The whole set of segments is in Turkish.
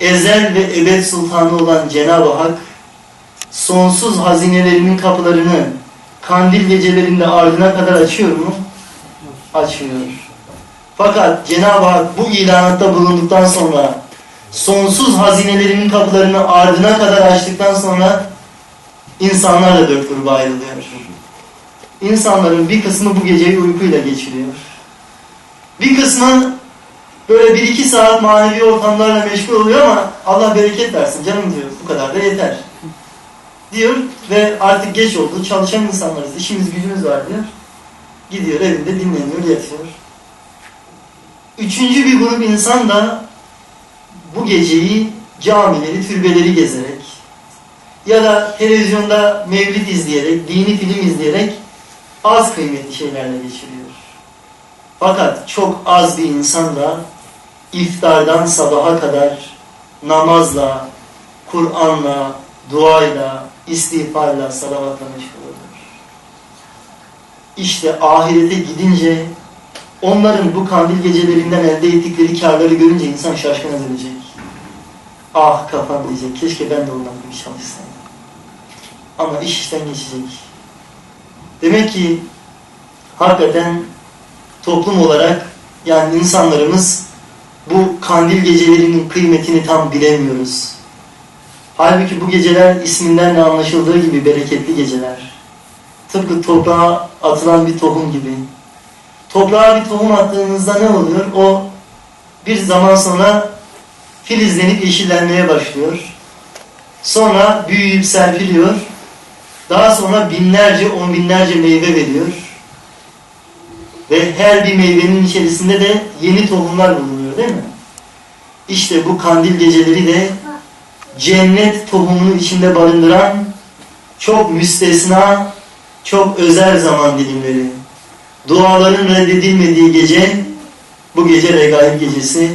ezel ve ebed sultanı olan Cenab-ı Hak sonsuz hazinelerinin kapılarını kandil gecelerinde ardına kadar açıyor mu? Açıyor. Fakat Cenab-ı Hak bu ilanatta bulunduktan sonra sonsuz hazinelerinin kapılarını ardına kadar açtıktan sonra insanlar da dört gruba ayrılıyor. İnsanların bir kısmı bu geceyi uykuyla geçiriyor. Bir kısmı böyle bir iki saat manevi ortamlarla meşgul oluyor ama Allah bereket versin canım diyor. Bu kadar da yeter. Diyor ve artık geç oldu. Çalışan insanlarız. işimiz gücümüz var diyor. Gidiyor evinde dinleniyor, yatıyor. Üçüncü bir grup insan da bu geceyi camileri, türbeleri gezerek ya da televizyonda mevlid izleyerek, dini film izleyerek az kıymetli şeylerle geçiriyor. Fakat çok az bir insan da iftardan sabaha kadar namazla, Kur'an'la, duayla, istiğfarla, salavatla meşgul olur. İşte ahirete gidince onların bu kandil gecelerinden elde ettikleri karları görünce insan şaşkına dönecek. Ah kafam diyecek. Keşke ben de ondan gibi çalışsaydım. Ama iş işten geçecek. Demek ki hakikaten toplum olarak yani insanlarımız bu kandil gecelerinin kıymetini tam bilemiyoruz. Halbuki bu geceler isminden de anlaşıldığı gibi bereketli geceler. Tıpkı toprağa atılan bir tohum gibi. Toprağa bir tohum attığınızda ne oluyor? O bir zaman sonra filizlenip yeşillenmeye başlıyor. Sonra büyüyüp serpiliyor. Daha sonra binlerce, on binlerce meyve veriyor. Ve her bir meyvenin içerisinde de yeni tohumlar bulunuyor değil mi? İşte bu kandil geceleri de cennet tohumunu içinde barındıran çok müstesna, çok özel zaman dilimleri. Duaların reddedilmediği gece, bu gece regaib gecesi,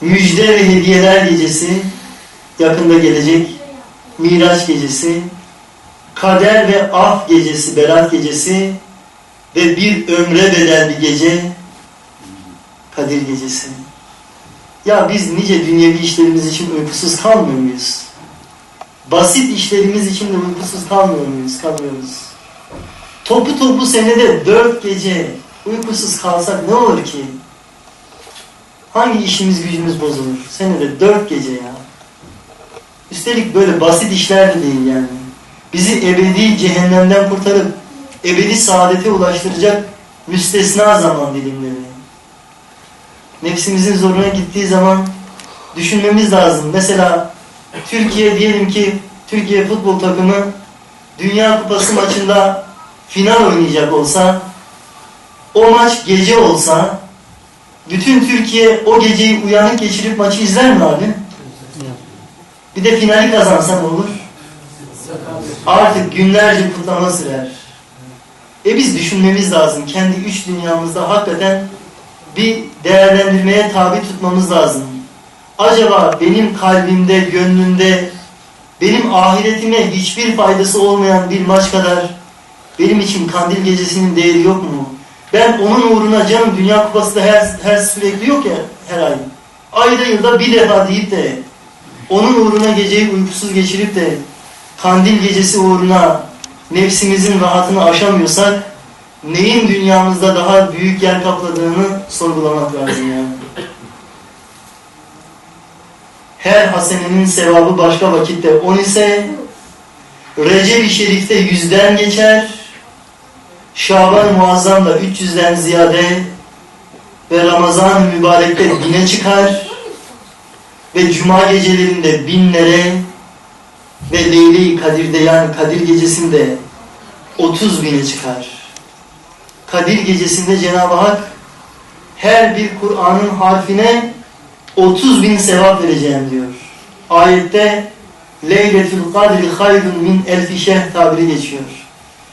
müjde ve hediyeler gecesi, yakında gelecek Miraç gecesi, kader ve af gecesi, berat gecesi ve bir ömre bedel bir gece, Kadir gecesi. Ya biz nice dünyevi işlerimiz için uykusuz kalmıyor muyuz? Basit işlerimiz için de uykusuz kalmıyor muyuz? Kalmıyoruz. Topu topu senede dört gece uykusuz kalsak ne olur ki? Hangi işimiz gücümüz bozulur? Senede dört gece ya. Üstelik böyle basit işler de değil yani. Bizi ebedi cehennemden kurtarıp ebedi saadete ulaştıracak müstesna zaman dilimleri. Nefsimizin zoruna gittiği zaman düşünmemiz lazım. Mesela Türkiye diyelim ki Türkiye futbol takımı Dünya Kupası maçında final oynayacak olsa o maç gece olsa bütün Türkiye o geceyi uyanık geçirip maçı izler mi abi? Bir de finali kazansa ne olur? Artık günlerce kutlama sürer. E biz düşünmemiz lazım. Kendi üç dünyamızda hakikaten bir değerlendirmeye tabi tutmamız lazım. Acaba benim kalbimde, gönlümde, benim ahiretime hiçbir faydası olmayan bir maç kadar benim için kandil gecesinin değeri yok mu? Ben onun uğruna canım Dünya Kupası da her, her sürekli yok ya her ay. Ayda yılda bir defa deyip de onun uğruna geceyi uykusuz geçirip de kandil gecesi uğruna nefsimizin rahatını aşamıyorsak neyin dünyamızda daha büyük yer kapladığını sorgulamak lazım yani. Her hasenenin sevabı başka vakitte on ise Recep-i Şerif'te yüzden geçer, Şaban-ı Muazzam'da 300'den ziyade ve Ramazan-ı Mübarek'te bine çıkar ve Cuma gecelerinde binlere ve Leyli-i Kadir'de yani Kadir gecesinde 30 bine çıkar. Kadir gecesinde Cenab-ı Hak her bir Kur'an'ın harfine 30 bin sevap vereceğim diyor. Ayette Leyletül Kadri hayrun min elfi şeh tabiri geçiyor.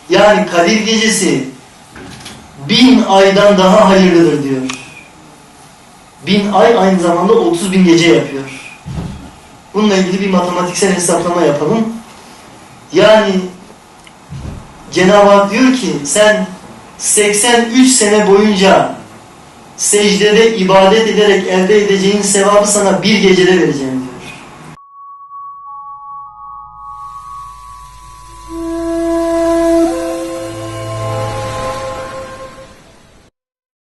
Yani Kadir gecesi bin aydan daha hayırlıdır diyor. Bin ay aynı zamanda 30 bin gece yapıyor. Bununla ilgili bir matematiksel hesaplama yapalım. Yani Cenab-ı Hak diyor ki sen 83 sene boyunca secdede ibadet ederek elde edeceğin sevabı sana bir gecede vereceğim